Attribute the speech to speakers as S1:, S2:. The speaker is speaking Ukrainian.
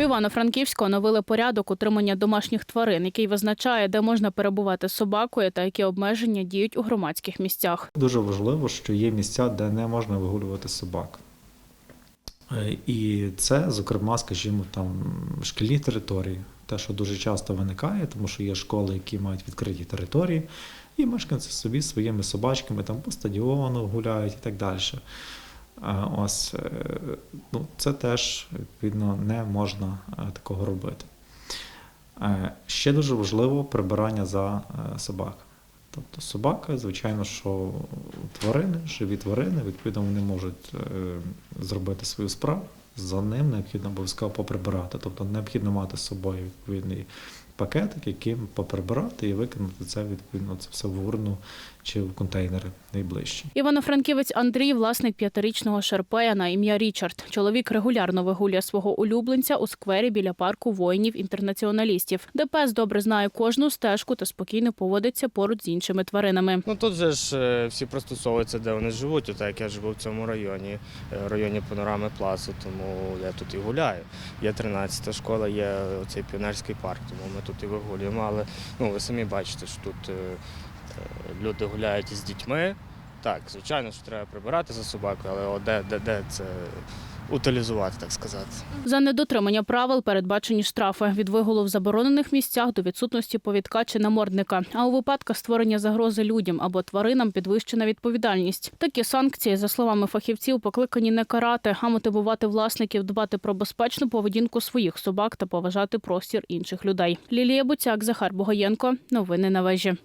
S1: В Івано-Франківську оновили порядок утримання домашніх тварин, який визначає, де можна перебувати з собакою та які обмеження діють у громадських місцях.
S2: Дуже важливо, що є місця, де не можна вигулювати собак. Е, І це, зокрема, скажімо, там шкільні території, те, що дуже часто виникає, тому що є школи, які мають відкриті території, і мешканці собі своїми собачками там по стадіону гуляють і так далі. Ось е, ну, це теж відповідно не можна е, такого робити. Е, Ще дуже важливо прибирання за собак. Тобто собака, звичайно, що тварини, живі тварини, відповідно, вони можуть зробити свою справу. За ним необхідно обов'язково поприбирати. Тобто необхідно мати з собою відповідний пакетик, яким поприбирати і викинути це відповідно це все в урну чи в контейнери найближчі.
S1: Івано-Франківець Андрій, власник п'ятирічного шерпея на ім'я Річард. Чоловік регулярно вигулює свого улюбленця у сквері біля парку воїнів-інтернаціоналістів, де пес добре знає кожну стежку та спокійно поводиться поруч з іншими тваринами.
S3: Ну тут же ж е, всі пристосовуються, де вони живуть. От як я живу в цьому районі, е, районі панорами плацу, тому я тут і гуляю. Є 13-та школа, є цей піонерський парк, тому ми тут і вигулюємо. Але ну ви самі бачите, що тут е, е, люди гуляють із дітьми. Так, звичайно, що треба прибирати за собакою, але де, де, де це утилізувати, так сказати.
S1: За недотримання правил передбачені штрафи від вигулу в заборонених місцях до відсутності повідка чи намордника. А у випадках створення загрози людям або тваринам підвищена відповідальність. Такі санкції, за словами фахівців, покликані не карати, а мотивувати власників дбати про безпечну поведінку своїх собак та поважати простір інших людей. Лілія Буцяк, Захар Богоєнко. Новини на вежі.